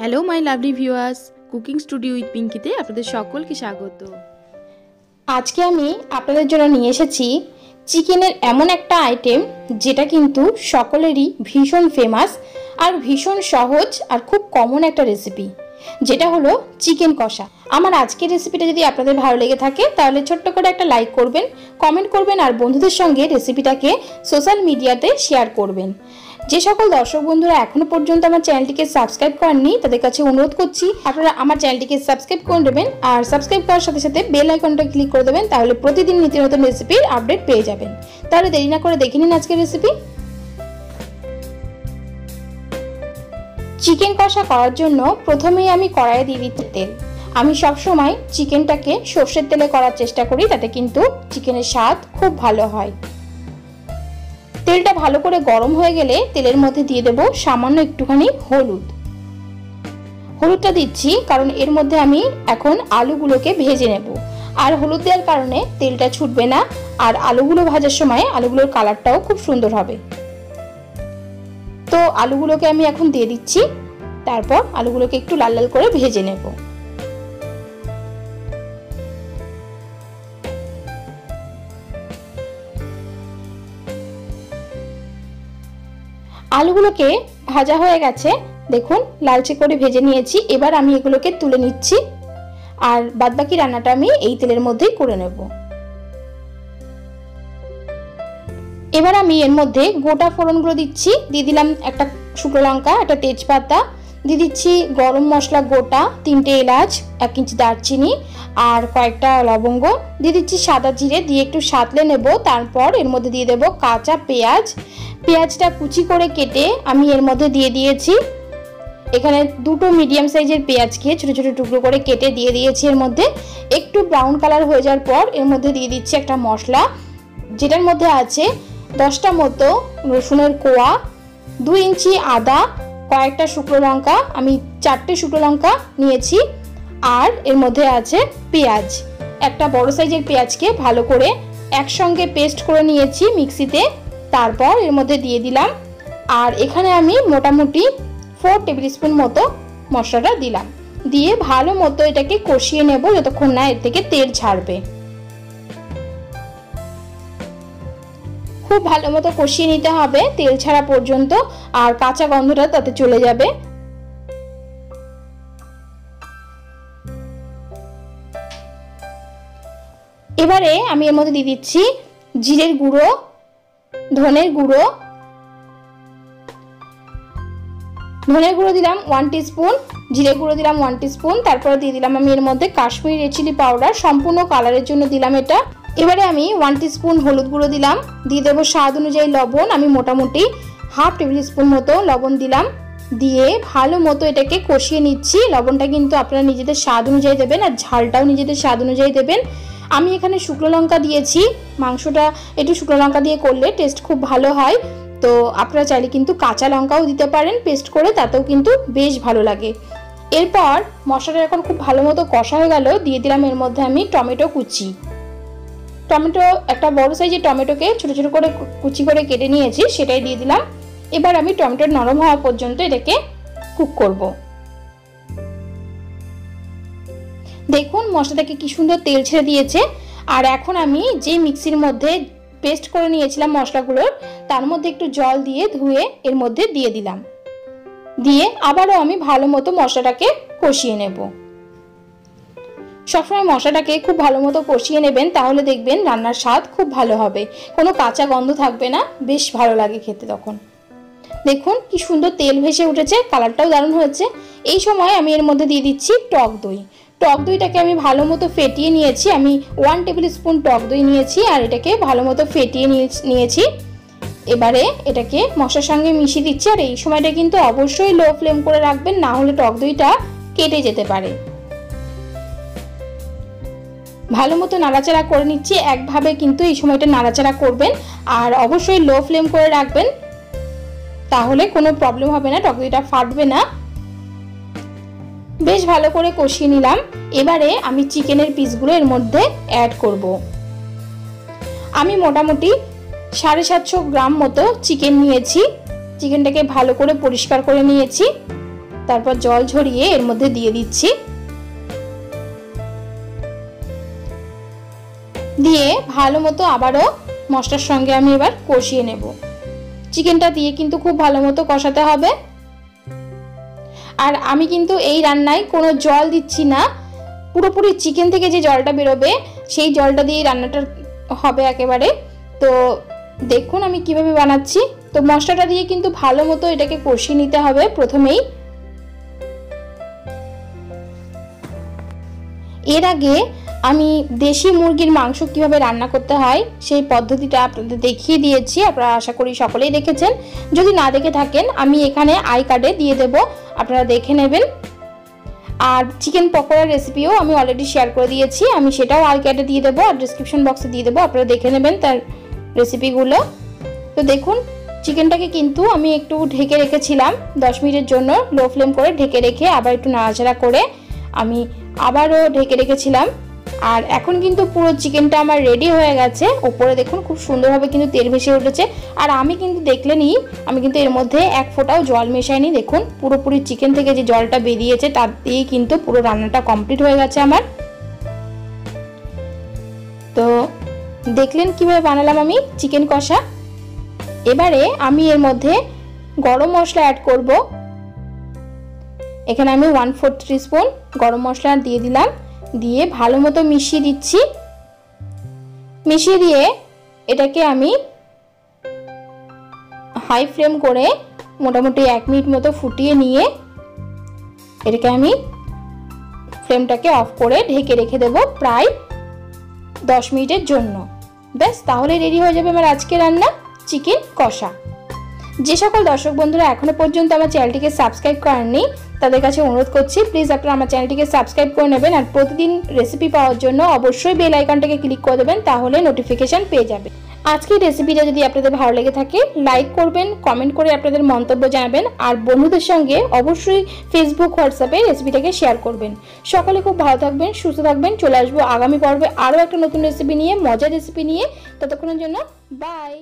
Hello my lovely viewers cooking studio with পিঙ্কিতে আপনাদের সকলকে স্বাগত। আজকে আমি আপনাদের জন্য নিয়ে এসেছি চিকেনের এমন একটা আইটেম যেটা কিন্তু সকলেরই ভীষণ ফেমাস আর ভীষণ সহজ আর খুব কমন একটা রেসিপি যেটা হলো চিকেন কষা। আমার আজকের রেসিপিটা যদি আপনাদের ভালো লেগে থাকে, তাহলে ছোট্ট করে একটা লাইক করবেন কমেন্ট করবেন আর বন্ধুদের সঙ্গে রেসিপিটাকে সোশ্যাল মিডিয়াতে শেয়ার করবেন। যে সকল দর্শক বন্ধুরা এখনও পর্যন্ত আমার চ্যানেলটিকে সাবস্ক্রাইব করেননি, তাদের কাছে অনুরোধ করছি আপনারা আমার চ্যানেলটিকে সাবস্ক্রাইব করে দেবেন আর সাবস্ক্রাইব করার সাথে সাথে বেল আইকনটা ক্লিক করে দেবেন, তাহলে প্রতিদিন নিত্য নতুন রেসিপির আপডেট পেয়ে যাবেন। তাহলে দেরি না করে দেখে নিন আজকের রেসিপি। চিকেন কষা করার জন্য প্রথমেই আমি কড়াইয়ে দিয়ে দিচ্ছি তেল। আমি সবসময় চিকেনটাকে সর্ষের তেলে করার চেষ্টা করি, তাতে কিন্তু চিকেনের স্বাদ খুব ভালো হয়। তেলটা ভালো করে গরম হয়ে গেলে তেলের মধ্যে দিয়ে দেব সামান্য একটুখানি হলুদ। হলুদটা দিচ্ছি কারণ এর মধ্যে আমি এখন আলুগুলোকে ভেজে নেব। আর হলুদ দেওয়ার কারণে তেলটা ছুটবে না আর আলুগুলো ভাজার সময় আলুগুলোর কালারটাও খুব সুন্দর হবে। তো আলুগুলোকে আমি এখন দিয়ে দিচ্ছি। তারপর আলুগুলোকে একটু লাল লাল করে ভেজে নেব। আলুগুলোকে ভাজা হয়ে গেছে। দেখুন, লালচে করে ভেজে নিয়েছি। এবার আমি এগুলোকে তুলে নিচ্ছি। আর বাদবাকি রান্নাটা আমি এই তেলের মধ্যেই করে নেব। এবার আমি এর মধ্যে গোটা ফোড়নগুলো দিচ্ছি। দিয়ে দিলাম একটা শুকনো লঙ্কা, একটা তেজপাতা দিয়ে দিচ্ছি গরম মশলা গোটা, তিনটে এলাচ, এক ইঞ্চি দারচিনি আর কয়েকটা লবঙ্গ। দিয়ে দিচ্ছি সাদা জিরে, দিয়ে একটু সাতলে নেব, তারপর এর মধ্যে দিয়ে দেব কাঁচা পেঁয়াজ। পেঁয়াজটা কুচি করে কেটে আমি এর মধ্যে দিয়ে দিয়েছি। এখানে দুটো মিডিয়াম সাইজের পেঁয়াজকে ছোটো ছোটো টুকরো করে কেটে দিয়ে দিয়েছি এর মধ্যে। একটু ব্রাউন কালার হয়ে যাওয়ার পর এর মধ্যে দিয়ে দিচ্ছি একটা মশলা, যেটার মধ্যে আছে দশটা মতো রসুনের কোয়া, দুই ইঞ্চি আদা কয়েকটা শুকনো লঙ্কা, আমি চারটে শুকনো লঙ্কা নিয়েছি। আর এর মধ্যে আছে পেঁয়াজ। একটা বড় সাইজের পেঁয়াজকে ভালো করে একসঙ্গে পেস্ট করে নিয়েছি মিক্সিতে। তারপর এর মধ্যে দিয়ে দিলাম। আর এখানে আমি মোটামুটি ফোর টেবিল স্পুন মতো মশলাটা দিলাম। দিয়ে ভালো মতো এটাকে কষিয়ে নেব, যতক্ষণ না এর থেকে তেল ছাড়বে। খুব ভালো মতো কষিয়ে নিতে হবে, তেল ছাড়া পর্যন্ত, আর কাঁচা গন্ধটা তাতে চলে যাবে। এবারে আমি এর মধ্যে দিয়ে দিচ্ছি জিরের গুঁড়ো, ধনের গুঁড়ো। ধনের গুঁড়ো দিলাম ওয়ান স্পুন জিরে গুঁড়ো দিলাম ওয়ান স্পুন তারপরে দিয়ে দিলাম আমি এর মধ্যে কাশ্মীরি রেড চিলি পাউডার সম্পূর্ণ কালারের জন্য দিলাম এটা। এবারে আমি ওয়ান স্পুন হলুদ গুঁড়ো দিলাম। দিয়ে দেবো স্বাদ অনুযায়ী লবণ। আমি মোটামুটি হাফ টেবিল স্পুন মতো লবণ দিলাম। দিয়ে ভালো মতো এটাকে কষিয়ে নিচ্ছি। লবণটা কিন্তু আপনারা নিজেদের স্বাদ অনুযায়ী দেবেন আর ঝালটাও নিজেদের স্বাদ অনুযায়ী দেবেন। আমি এখানে শুকনো লঙ্কা দিয়েছি। মাংসটা একটু শুকনো লঙ্কা দিয়ে করলে টেস্ট খুব ভালো হয়। তো আপনারা চাইলে কিন্তু কাঁচা লঙ্কাও দিতে পারেন। পেস্ট করে তাতেও কিন্তু বেশ ভালো লাগে। এরপর মশলাটা এখন খুব ভালো মতো কষা হয়ে গেল। দিয়ে দিলাম এর মধ্যে আমি টমেটো কুচি। টমেটো, একটা বড় সাইজের টমেটোকে ছোটো ছোটো করে কুচি করে কেটে নিয়েছি, সেটাই দিয়ে দিলাম। এবার আমি টমেটোর নরম হওয়া পর্যন্ত এটাকে কুক করব। দেখুন, মশলাটাকে কি সুন্দর তেল ছেড়ে দিয়েছে। আর এখন আমি যে মিক্সির মধ্যে পেস্ট করে নিয়েছিলাম মশলাগুলোর, তার মধ্যে একটু জল দিয়ে ধুয়ে এর মধ্যে দিয়ে দিলাম। দিয়ে আবারও আমি ভালো মতো মশলাটাকে কষিয়ে নেব। সবসময় মশলাটাকে খুব ভালো মতো কষিয়ে নেবেন, তাহলে দেখবেন রান্নার স্বাদ খুব ভালো হবে। কোনো কাঁচা গন্ধ থাকবে না, বেশ ভালো লাগে খেতে তখন। দেখুন কি সুন্দর তেল ভেসে উঠেছে, কালারটাও দারুণ হয়েছে। এই সময় আমি এর মধ্যে দিয়ে দিচ্ছি টক দই। টক দইটাকে আমি ভালো মতো ফেটিয়ে নিয়েছি, আমি ওয়ান টেবিল স্পুন টক দই নিয়েছি আর এটাকে ভালো মতো ফেটিয়ে নিয়েছি। এবারে এটাকে মশার সঙ্গে মিশিয়ে দিচ্ছি আর এই সময়টা কিন্তু অবশ্যই লো ফ্লেম করে রাখবেন, না হলে টক দইটা কেটে যেতে পারে। ভালো মতো নাড়াচাড়া করে নিচ্ছি। একভাবে কিন্তু এই সময়টা নাড়াচাড়া করবেন। আর অবশ্যই লো ফ্লেম করে রাখবেন। তাহলে কোনো প্রবলেম হবে না, টক দইটা ফাটবে না। বেশ ভালো করে কষিয়ে নিলাম। এবারে আমি চিকেনের পিসগুলো এর মধ্যে অ্যাড করব। আমি মোটামুটি সাড়ে সাতশো গ্রাম মতো চিকেন নিয়েছি। চিকেনটাকে ভালো করে পরিষ্কার করে নিয়েছি। তারপর জল ঝরিয়ে এর মধ্যে দিয়ে দিচ্ছি। দিয়ে ভালো মতো আবারও মশলার সঙ্গে আমি এবার কষিয়ে নেব। চিকেনটা দিয়ে কিন্তু খুব ভালো মতো কষাতে হবে। আর আমি কিন্তু এই রান্নায় কোনো জল দিচ্ছি না। পুরোপুরি চিকেন থেকে যে জলটা বেরোবে, সেই জলটা দিয়ে রান্নাটা হবে একেবারে। তো দেখুন আমি কীভাবে বানাচ্ছি। তো মশলাটা দিয়ে কিন্তু ভালো মতো এটাকে কষিয়ে নিতে হবে প্রথমেই। এর আগে আমি দেশি মুরগির মাংস কীভাবে রান্না করতে হয় সেই পদ্ধতিটা আপনাদের দেখিয়ে দিয়েছি, আপনারা আশা করি সকলেই দেখেছেন। যদি না দেখে থাকেন, আমি এখানে আই কার্ডে দিয়ে দেব, আপনারা দেখে নেবেন। আর চিকেন পকোড়ার রেসিপিও আমি অলরেডি শেয়ার করে দিয়েছি, আমি সেটাও আই কার্ডে দিয়ে দেবো আর ডিসক্রিপশন বক্সে দিয়ে দেবো, আপনারা দেখে নেবেন তার রেসিপিগুলো তো দেখুন, চিকেনটাকে কিন্তু আমি একটু ঢেকে রেখেছিলাম, দশ মিনিটের জন্য লো ফ্লেম করে ঢেকে রেখে আবার একটু নাড়াচাড়া করে আমি আবারও ঢেকে রেখেছিলাম। আর এখন কিন্তু পুরো চিকেনটা আমার রেডি হয়ে গেছে। ওপরে দেখুন খুব সুন্দরভাবে কিন্তু তেল ভেসে উঠেছে। আর আমি কিন্তু দেখলেনি আমি কিন্তু এর মধ্যে এক ফোঁটাও জল মেশাইনি। দেখুন, পুরোপুরি চিকেন থেকে যে জলটা বেরিয়েছে, তার দিয়েই কিন্তু পুরো রান্নাটা কমপ্লিট হয়ে গেছে আমার। তো দেখলেন কীভাবে বানালাম আমি চিকেন কষা। এবারে আমি এর মধ্যে গরম মশলা অ্যাড করব। এখানে আমি ওয়ান ফোর স্পুন গরম মশলা দিয়ে দিলাম। দিয়ে ভালো মতো মিশিয়ে দিচ্ছি। মিশিয়ে দিয়ে এটাকে আমি হাই ফ্লেম করে মোটামুটি এক মিনিট মতো ফুটিয়ে নিয়ে এটাকে আমি ফ্লেমটাকে অফ করে ঢেকে রেখে দেব প্রায় দশ মিনিটের জন্য। ব্যাস, তাহলে রেডি হয়ে যাবে আমার আজকে রান্না, চিকেন কষা। যে সকল দর্শক বন্ধুরা এখনও পর্যন্ত আমার চ্যানেলটিকে সাবস্ক্রাইব করেননি, তাদের কাছে অনুরোধ করছি প্লিজ আপনারা আমার চ্যানেলটিকে সাবস্ক্রাইব করে নেবেন আর প্রতিদিন রেসিপি পাওয়ার জন্য অবশ্যই বেল আইকনটাকে ক্লিক করে দেবেন, তাহলে নোটিফিকেশান পেয়ে যাবে আজকের রেসিপিটা যদি আপনাদের ভালো লেগে থাকে লাইক করবেন কমেন্ট করে আপনাদের মন্তব্য জানাবেন, আর বন্ধুদের সঙ্গে অবশ্যই ফেসবুক হোয়াটসঅ্যাপে রেসিপিটাকে শেয়ার করবেন। সকলে খুব ভালো থাকবেন, সুস্থ থাকবেন, চলে আসব আগামী পর্বে আরও একটা নতুন রেসিপি নিয়ে, মজার রেসিপি নিয়ে। ততক্ষণের জন্য বাই